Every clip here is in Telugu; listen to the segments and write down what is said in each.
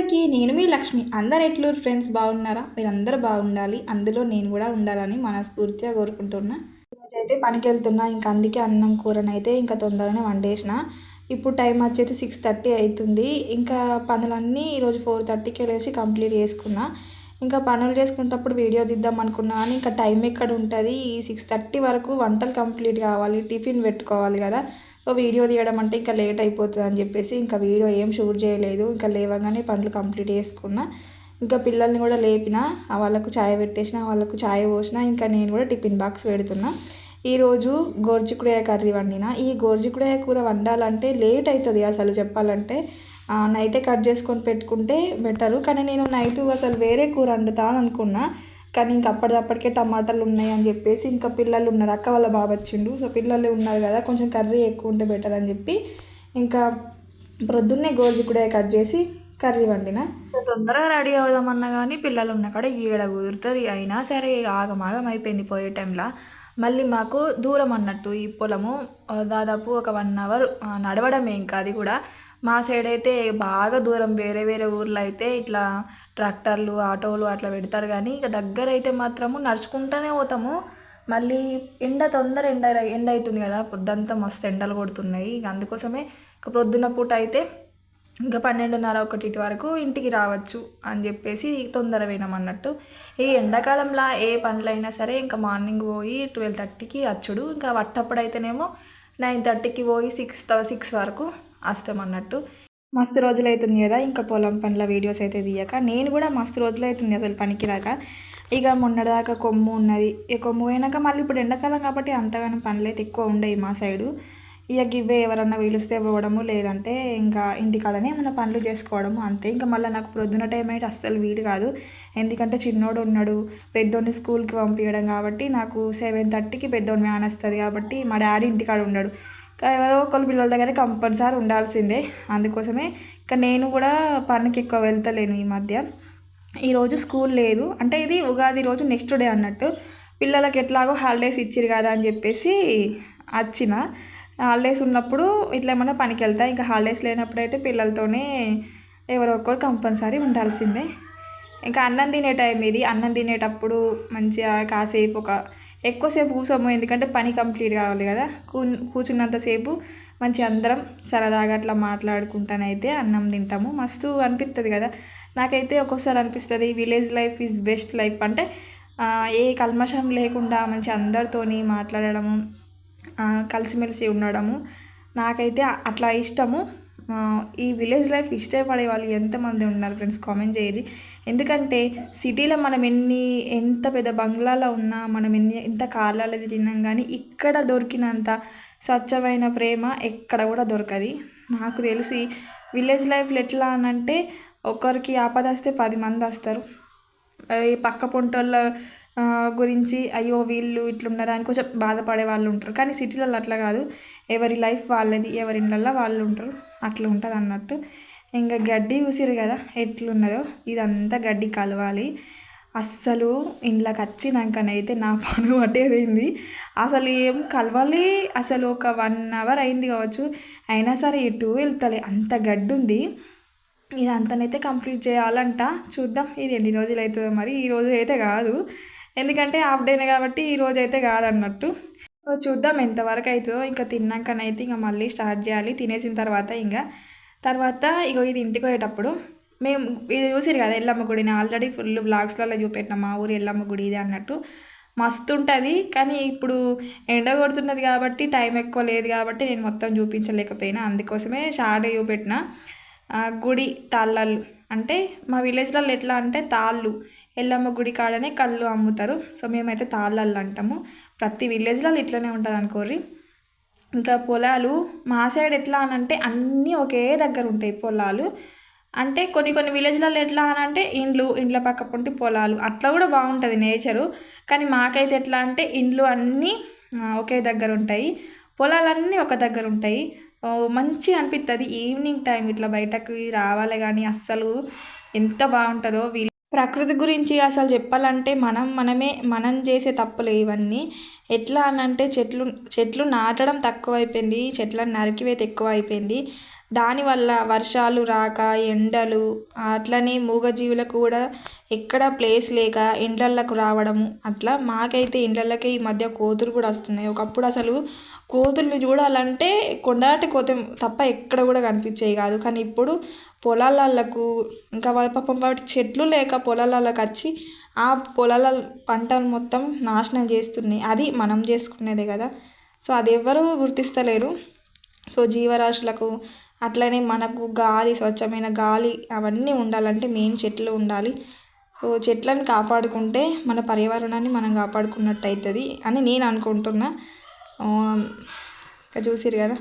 నేను మీ లక్ష్మి. అందరు ఎట్లూరు ఫ్రెండ్స్? బాగున్నారా? మీరందరూ బాగుండాలి. అందులో నేను కూడా ఉండాలని మనస్ఫూర్తిగా కోరుకుంటున్నా. ఈరోజు అయితే పనికి వెళ్తున్నా ఇంకా అందుకే అన్నం కూరనైతే ఇంకా తొందరగానే వండేసిన. ఇప్పుడు టైం వచ్చేసి సిక్స్ థర్టీ అవుతుంది ఇంకా పనులన్నీ ఈరోజు ఫోర్ థర్టీకి వెళ్ళేసి కంప్లీట్ చేసుకున్నా. ఇంకా పనులు చేసుకునేటప్పుడు వీడియో తీద్దాం అనుకున్నా కానీ ఇంకా టైం ఎక్కడ ఉంటుంది? ఈ సిక్స్ థర్టీ వరకు వంటలు కంప్లీట్ కావాలి టిఫిన్ పెట్టుకోవాలి కదా. సో వీడియో తీయడం అంటే ఇంకా లేట్ అయిపోతుంది అని చెప్పేసి ఇంకా వీడియో ఏం షూట్ చేయలేదు. ఇంకా లేవగానే పనులు కంప్లీట్ చేసుకున్నా. ఇంకా పిల్లల్ని కూడా లేపిన వాళ్ళకు ఛాయ్ పెట్టేసిన వాళ్ళకు ఛాయ్ పోసిన ఇంకా నేను కూడా టిఫిన్ బాక్స్ పెడుతున్నా. ఈరోజు గోర్చికుడాయ కర్రీ వండిన. ఈ గోర్చికుడాయ కూర వండాలంటే లేట్ అవుతుంది అసలు చెప్పాలంటే. నైటే కట్ చేసుకొని పెట్టుకుంటే బెటరు. కానీ నేను నైట్ అసలు వేరే కూర వండుతాను అనుకున్నా. కానీ ఇంక అప్పటిదప్పటికే టమాటాలు ఉన్నాయి అని చెప్పేసి ఇంకా పిల్లలు ఉన్నారు. అక్క వాళ్ళ బాబు వచ్చిండు. సో పిల్లలు ఉన్నారు కదా కొంచెం కర్రీ ఎక్కువ ఉంటే బెటర్ అని చెప్పి ఇంకా ప్రొద్దున్నే గోర్చికుడాయ కట్ చేసి కర్రీ వండిన. తొందరగా రెడీ అవుదామన్నా కానీ పిల్లలు ఉన్న కాడ ఈడ కుదురుతుంది. అయినా సరే ఆగమాగం అయిపోయింది పోయే టైంలో. మళ్ళీ మాకు దూరం అన్నట్టు ఈ పొలము. దాదాపు ఒక వన్ అవర్ నడవడమే ఇంకా అది కూడా. మా సైడ్ అయితే బాగా దూరం వేరే వేరే ఊర్లో అయితే ఇట్లా ట్రాక్టర్లు ఆటోలు అట్లా పెడతారు కానీ ఇక దగ్గర అయితే మాత్రము నడుచుకుంటూనే పోతాము. మళ్ళీ ఎండ తొందర ఎండ ఎండ అవుతుంది కదా పొద్దంతా మస్తు ఎండలు కొడుతున్నాయి. ఇక అందుకోసమే ఇక ప్రొద్దున పూట అయితే ఇంకా పన్నెండున్నర ఒకటి వరకు ఇంటికి రావచ్చు అని చెప్పేసి తొందర పోయినామన్నట్టు ఈ ఎండాకాలంలో ఏ పనులైనా సరే ఇంకా మార్నింగ్ పోయి ట్వెల్వ్ థర్టీకి వచ్చుడు ఇంకా వట్టప్పుడైతేనేమో నైన్ థర్టీకి పోయి సిక్స్ సిక్స్ వరకు వస్తామన్నట్టు మస్తు రోజులు అవుతుంది కదా ఇంకా పొలం పనుల వీడియోస్ అయితే తీయక. నేను కూడా మస్తు రోజులు అవుతుంది అసలు పనికిరాక. ఇక మొన్నటిదాకా కొమ్ము ఉన్నది. ఇక కొమ్ము పోయినాక మళ్ళీ ఇప్పుడు ఎండాకాలం కాబట్టి అంతగానో పనులు అయితే ఎక్కువ ఉండవు మా సైడు. ఇక గివ్వే ఎవరన్నా వీలుస్తే పోవడము లేదంటే ఇంకా ఇంటికాడనే ఏమైనా పనులు చేసుకోవడము అంతే. ఇంకా మళ్ళీ నాకు ప్రొద్దున టైం అయితే అస్సలు వీలు కాదు. ఎందుకంటే చిన్నోడు ఉన్నాడు. పెద్దోడిని స్కూల్కి పంపించడం కాబట్టి నాకు సెవెన్ థర్టీకి పెద్దోడిని వ్యాన్ వస్తుంది కాబట్టి మా డాడీ ఇంటికాడ ఉన్నాడు ఎవరో ఒకళ్ళు పిల్లల దగ్గర కంపల్సరీ ఉండాల్సిందే. అందుకోసమే ఇంకా నేను కూడా పనికి ఎక్కువ వెళ్తలేను ఈ మధ్య. ఈరోజు స్కూల్ లేదు. అంటే ఇది ఉగాది రోజు నెక్స్ట్ డే అన్నట్టు. పిల్లలకి ఎట్లాగో హాలిడేస్ ఇచ్చిరు కదా అని చెప్పేసి వచ్చిన హాలిడేస్ ఉన్నప్పుడు ఇట్లా ఏమన్నా పనికి వెళ్తా. ఇంకా హాలిడేస్ లేనప్పుడు అయితే పిల్లలతోనే ఎవరో ఒకరు కంపల్సరీ ఉండాల్సిందే. ఇంకా అన్నం తినే టైం ఇది. అన్నం తినేటప్పుడు మంచిగా కాసేపు ఒక ఎక్కువసేపు కూర్చోము ఎందుకంటే పని కంప్లీట్ కావాలి కదా. కూ కూర్చున్నంతసేపు మంచి అందరం సరదాగా అట్లా మాట్లాడుకుంటానైతే అన్నం తింటాము. మస్తు అనిపిస్తుంది కదా. నాకైతే ఒక్కోసారి అనిపిస్తుంది village life is best life అంటే ఏ కల్మషం లేకుండా మంచి అందరితోని మాట్లాడడము కలిసిమెలిసి ఉండడము నాకైతే అట్లా ఇష్టము. ఈ విలేజ్ లైఫ్ ఇష్టపడే వాళ్ళు ఎంతమంది ఉన్నారు ఫ్రెండ్స్? కామెంట్ చేయరు ఎందుకంటే సిటీలో మనం ఎన్ని ఎంత పెద్ద బంగ్లాలో ఉన్నా మనం ఎన్ని ఎంత కార్లలో తిరిగినాం కానీ ఇక్కడ దొరికినంత స్వచ్ఛమైన ప్రేమ ఎక్కడ కూడా దొరకదు. నాకు తెలిసి విలేజ్ లైఫ్లో ఎట్లా అనంటే ఒకరికి ఆపద వస్తే పది మంది వస్తారు. ఈ పక్క పొంటోళ్ళ గురించి అయ్యో వీళ్ళు ఇట్లున్నారా అని కొంచెం బాధపడే వాళ్ళు ఉంటారు. కానీ సిటీలలో అట్లా కాదు. ఎవరి లైఫ్ వాళ్ళది ఎవరి ఇళ్ళల్లో వాళ్ళు ఉంటారు. అట్లా ఉంటుంది అన్నట్టు. ఇంకా గడ్డి చూసిరు కదా ఎట్లున్నదో ఇదంతా గడ్డి కలవాలి. అస్సలు ఇంట్లోకి వచ్చినాకనైతే నా పని పట్టేపోయింది అసలు ఏం కలవాలి? అసలు ఒక వన్ అవర్ అయింది కావచ్చు. అయినా సరే ఇటు వెళ్తలే అంత గడ్డి ఉంది. ఇదంతానైతే కంప్లీట్ చేయాలంట. చూద్దాం ఇది ఎన్ని రోజులు అవుతుందో మరి. ఈ రోజు అయితే కాదు. ఎందుకంటే హాఫ్ డేనే కాబట్టి ఈ రోజు అయితే కాదన్నట్టు. చూద్దాం ఎంతవరకు అవుతుందో ఇంకా తిన్నాకనైతే ఇంకా మళ్ళీ స్టార్ట్ చేయాలి. తినేసిన తర్వాత ఇంకా తర్వాత ఇగో ఇది ఇంటికి పోయేటప్పుడు మేము ఇది చూసిరు కదా ఎల్లమ్మ గుడిని. ఆల్రెడీ ఫుల్ బ్లాగ్స్లలో చూపెట్టిన మా ఊరు ఎల్లమ్మ గుడి ఇది అన్నట్టు. మస్తు ఉంటుంది కానీ ఇప్పుడు ఎండ కొడుతున్నది కాబట్టి టైం ఎక్కువ లేదు కాబట్టి నేను మొత్తం చూపించలేకపోయినా. అందుకోసమే షార్ట్ చూపెట్టిన. గుడి తాళ్ళలు అంటే మా విలేజ్లలో ఎట్లా అంటే తాళ్ళు. ఎల్లమ్మ గుడి కాడనే కళ్ళు అమ్ముతారు. సో మేమైతే తాళ్ళళ్ళు అంటాము. ప్రతి విలేజ్లలో ఇట్లనే ఉంటుంది అనుకోర్రి ఇంకా పొలాలు మా సైడ్ ఎట్లా అని అంటే అన్నీ ఒకే దగ్గర ఉంటాయి పొలాలు. అంటే కొన్ని కొన్ని విలేజ్లలో ఎట్లా అని అంటే ఇండ్లు ఇండ్ల పక్క పొంటి పొలాలు. అట్లా కూడా బాగుంటుంది నేచరు. కానీ మాకైతే ఎట్లా అంటే ఇండ్లు అన్నీ ఒకే దగ్గర ఉంటాయి. పొలాలన్నీ ఒక దగ్గర ఉంటాయి. మంచిగా అనిపిస్తుంది ఈవినింగ్ టైం ఇట్లా బయటకు రావాలి కానీ అస్సలు ఎంత బాగుంటుందో వీళ్ళు ప్రకృతి గురించి అసలు చెప్పాలంటే మనం మనమే మనం చేసే తప్పులు ఇవన్నీ. ఎట్లా అని అంటే చెట్లు చెట్లు నాటడం తక్కువ అయిపోయింది చెట్లను నరికివేత ఎక్కువ అయిపోయింది దానివల్ల వర్షాలు రాక ఎండలు అట్లనే మూగజీవులకు కూడా ఎక్కడ ప్లేస్ లేక ఇండ్లళ్ళకు రావడము అట్లా మాకైతే ఇండ్లకే ఈ మధ్య కోతులు కూడా వస్తున్నాయి. ఒకప్పుడు అసలు కోతుల్ని చూడాలంటే కొండాటి కోత తప్ప ఎక్కడ కూడా కనిపించేవి కాదు. కానీ ఇప్పుడు పొలాలకు ఇంకా పాపం వాటి చెట్లు లేక పొలాలకు వచ్చి ఆ పొలాల పంటను మొత్తం నాశనం చేస్తున్నాయి. అది మనం చేసుకునేదే కదా. సో అది ఎవ్వరూ గుర్తిస్తలేరు. సో జీవరాశులకు అట్లనే మనకు గాలి స్వచ్ఛమైన గాలి అవన్నీ ఉండాలంటే మెయిన్ చెట్లు ఉండాలి. సో చెట్లను కాపాడుకుంటే మన పర్యావరణాన్ని మనం కాపాడుకున్నట్టు అవుతుంది అని నేను అనుకుంటున్నా. ఇంకా చూసిరు కదా?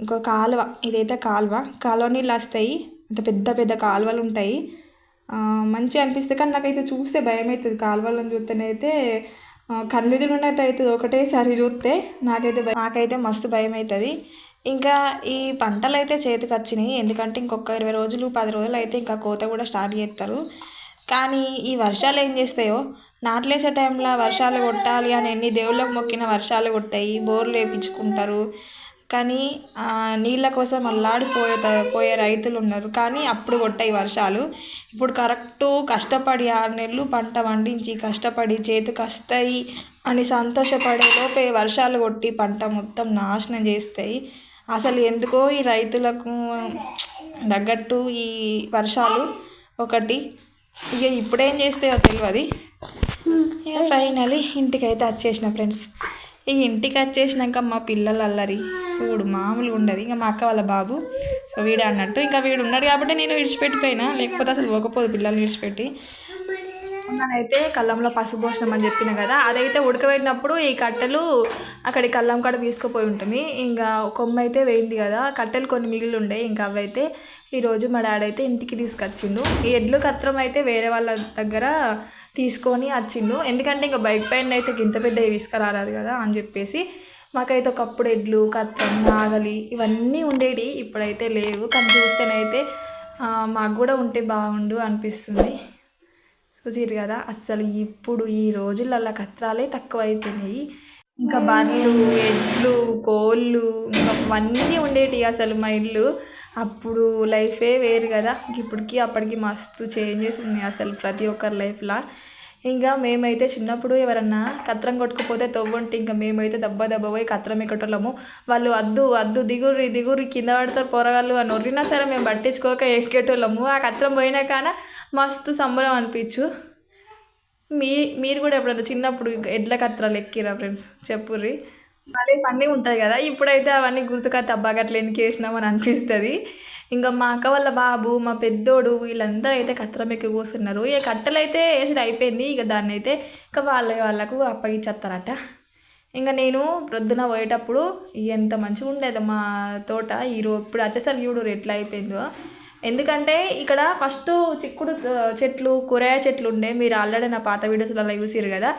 ఇంకో కాలువ ఇదైతే కాలువ. కాలువ నీళ్ళు వస్తాయి. అంత పెద్ద పెద్ద కాలువలు ఉంటాయి. మంచిగా అనిపిస్తుంది. కానీ నాకైతే చూస్తే భయం అవుతుంది కాలువలను చూస్తేనైతే కళ్ళు ఉన్నట్టు అవుతుంది ఒకటేసారి చూస్తే నాకైతే నాకైతే మస్తు భయం అవుతుంది ఇంకా ఈ పంటలు అయితే చేతికి వచ్చినాయి. ఎందుకంటే ఇంకొక ఇరవై రోజులు పది రోజులు అయితే ఇంకా కోత కూడా స్టార్ట్ చేస్తారు. కానీ ఈ వర్షాలు ఏం చేస్తాయో నాట్లేసే టైంలో వర్షాలు కొట్టాలి అని ఎన్ని దేవుళ్ళకు మొక్కిన వర్షాలు కొట్టాయి బోర్లు వేయించుకుంటారు కానీ నీళ్ళ కోసం అల్లాడిపోయే పోయే రైతులు ఉన్నారు. కానీ అప్పుడు కొట్టాయి వర్షాలు. ఇప్పుడు కరెక్టు కష్టపడి ఆరు నెలలు పంట పండించి కష్టపడి చేతికి వస్తాయి అని సంతోషపడే లోపే వర్షాలు కొట్టి పంట మొత్తం నాశనం చేస్తాయి. అసలు ఎందుకో ఈ రైతులకు తగ్గట్టు ఈ వర్షాలు ఒకటి. ఇక ఇప్పుడేం చేస్తాయో తెలియదు ఇక ఫైనలీ ఇంటికైతే వచ్చేసిన ఫ్రెండ్స్. ఇక ఇంటికి వచ్చేసినాక మా పిల్లలు అల్లరి చూడు మామూలుగా ఉండదు. ఇంకా మా అక్క వాళ్ళ బాబు సో వీడు అన్నట్టు. ఇంకా వీడు ఉన్నాడు కాబట్టి నేను విడిచిపెట్టిపోయినా. లేకపోతే అసలు పోకపోదు పిల్లల్ని విడిచిపెట్టి. అయితే కళ్ళంలో పసుపు పోసినాం అని చెప్పిన కదా అదైతే ఉడకబెట్టినప్పుడు ఈ కట్టెలు అక్కడి కళ్ళం కాడ తీసుకుపోయి ఉంటుంది. ఇంకా కొమ్మ అయితే వేయింది కదా కట్టెలు కొన్ని మిగిలి ఉండే ఇంకా అవైతే ఈరోజు మా డాడీ అయితే ఇంటికి తీసుకొచ్చిండు. ఈ ఎడ్లు కత్రం అయితే వేరే వాళ్ళ దగ్గర తీసుకొని వచ్చిండు. ఎందుకంటే ఇంకా బైక్ పైన అయితే గింత పెద్ద తీసుకురారాదు కదా అని చెప్పేసి మాకైతే ఒకప్పుడు ఎడ్లు కత్తం నాగలి ఇవన్నీ ఉండేవి ఇప్పుడైతే లేవు. కానీ చూస్తేనైతే మాకు కూడా ఉంటే బాగుండు అనిపిస్తుంది. చూసారు కదా అస్సలు ఇప్పుడు ఈ రోజులలో కత్రాలే తక్కువ అయిపోయినాయి ఇంకా బర్రెలు ఎడ్లు కోళ్ళు ఇంకా అవన్నీ ఉండేటి అసలు మా ఇల్లు. అప్పుడు లైఫే వేరు కదా ఇప్పటికి అప్పటికి మస్తు చేంజెస్ ఉన్నాయి అసలు ప్రతి ఒక్కరి లైఫ్లో. ఇంకా మేమైతే చిన్నప్పుడు ఎవరన్నా కత్రం కొట్టుకుపోతే తవ్వంటే ఇంకా మేమైతే దెబ్బ దెబ్బ పోయి కత్రం ఎక్కటోళ్ళము. వాళ్ళు అద్దు అద్దు దిగురి దిగురి కింద పడతారు పొరగాళ్ళు అని ఒరినా సరే మేము పట్టించుకోక ఎక్కేటోళ్ళము. ఆ కత్రం పోయినా కాన మస్తు సంబరం అనిపించు. మీ మీరు కూడా ఎప్పుడైనా చిన్నప్పుడు ఎడ్ల కత్రాలు ఎక్కిరా ఫ్రెండ్స్? చెప్పుర్రి. మళ్ళీ ఫన్నీ ఉంటుంది కదా. ఇప్పుడైతే అవన్నీ గుర్తుకొస్తే అబ్బా ఎందుకు వేసినామని అనిపిస్తుంది. ఇంకా మా అక్క వాళ్ళ బాబు మా పెద్దోడు వీళ్ళందరూ అయితే కత్తెర ఎక్కి కూర్చున్నారు ఇక కట్టెలు అయితే వేసి అయిపోయింది. ఇక దాన్ని అయితే ఇక వాళ్ళ వాళ్ళకు అప్పగించేస్తారట ఇంకా నేను ప్రొద్దున పోయేటప్పుడు ఎంత మంచిగా ఉండేది మా తోట. ఈరో ఇప్పుడు వచ్చేసరికి చూడు ఎట్లా అయిపోయిందో. ఎందుకంటే ఇక్కడ ఫస్ట్ చిక్కుడు చెట్లు కూరగాయ చెట్లు ఉండే. మీరు ఆల్రెడీ నా పాత వీడియోస్లలో చూసిరు కదా.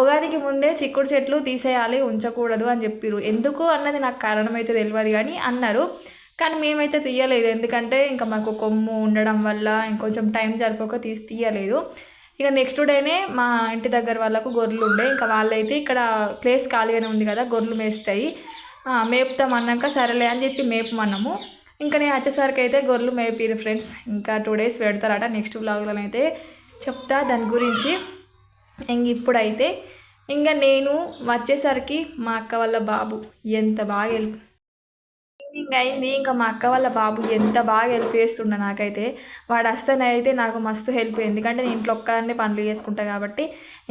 ఉగాదికి ముందే చిక్కుడు చెట్లు తీసేయాలి ఉంచకూడదు అని చెప్పిరు ఎందుకు అన్నది నాకు కారణం అయితే తెలియదు కానీ అన్నారు. కానీ మేమైతే తీయలేదు. ఎందుకంటే ఇంకా మాకు కొమ్ము ఉండడం వల్ల ఇంకొంచెం టైం జరిపోక తీసి తీయలేదు. ఇక నెక్స్ట్ డేనే మా ఇంటి దగ్గర వాళ్ళకు గొర్రెలు ఉండే. ఇంకా వాళ్ళైతే ఇక్కడ ప్లేస్ ఖాళీగానే ఉంది కదా గొర్రెలు మేస్తాయి. మేపుతాం అన్నాక సరేలే అని చెప్పి మేపమన్నాము. ఇంకా నేను వచ్చేసరికి అయితే గొర్రెలు మేపిరు ఫ్రెండ్స్ ఇంకా టూ డేస్ పెడతారట నెక్స్ట్ బ్లాగ్లో అయితే చెప్తా దాని గురించి. ఇంక ఇప్పుడైతే ఇంకా నేను వచ్చేసరికి మా అక్క వాళ్ళ బాబు ఎంత బాగా వెళ్ళి ఈవినింగ్ అయింది. ఇంకా మా అక్క వాళ్ళ బాబు ఎంత బాగా హెల్ప్ చేస్తుండే నాకైతే వాడు వస్తేనైతే నాకు మస్తు హెల్ప్ ఎందుకంటే నేను ఇంట్లో ఒక్కదాన్ని పనులు చేసుకుంటా కాబట్టి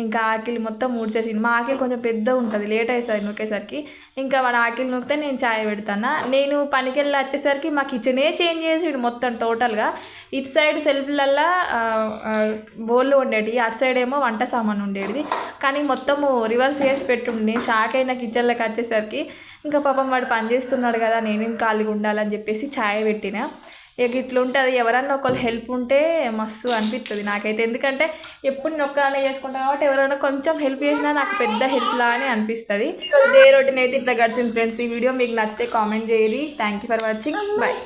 ఇంకా ఆకిలి మొత్తం మూడ్చేసింది మా ఆకిలి కొంచెం పెద్ద ఉంటుంది లేట్ అవుతుంది నొక్కేసరికి. ఇంకా వాడు ఆకిలి నొక్కితే నేను ఛాయ్ పెడతాను. నేను పనికి వెళ్ళి వచ్చేసరికి మా కిచెనే చేంజ్ చేసి మొత్తం టోటల్గా ఇటు సైడ్ సెల్ఫ్లల్లో బోళ్ళు ఉండేవి అటు సైడ్ ఏమో వంట సామాన్ ఉండేది కానీ మొత్తము రివర్స్ చేసి పెట్టుండి. షాక్ అయిన కిచెన్లోకి వచ్చేసరికి ఇంకా పాపం వాడు పని చేస్తున్నాడు కదా నేనేం ఖాళీగా ఉండాలని చెప్పేసి ఛాయ్ పెట్టిన. ఇక ఇట్లా ఉంటుంది ఎవరన్నా ఒకళ్ళు హెల్ప్ ఉంటే మస్తు అనిపిస్తుంది నాకైతే. ఎందుకంటే ఎప్పుడు నేను ఒక్కదానే చేసుకుంటాను కాబట్టి ఎవరైనా కొంచెం హెల్ప్ చేసినా నాకు పెద్ద హెల్ప్ లా అని అనిపిస్తుంది. డే రొటీన్ అయితే ఇట్లా గడిచింది ఫ్రెండ్స్. ఈ వీడియో మీకు నచ్చితే కామెంట్ చేయాలి thank you for watching bye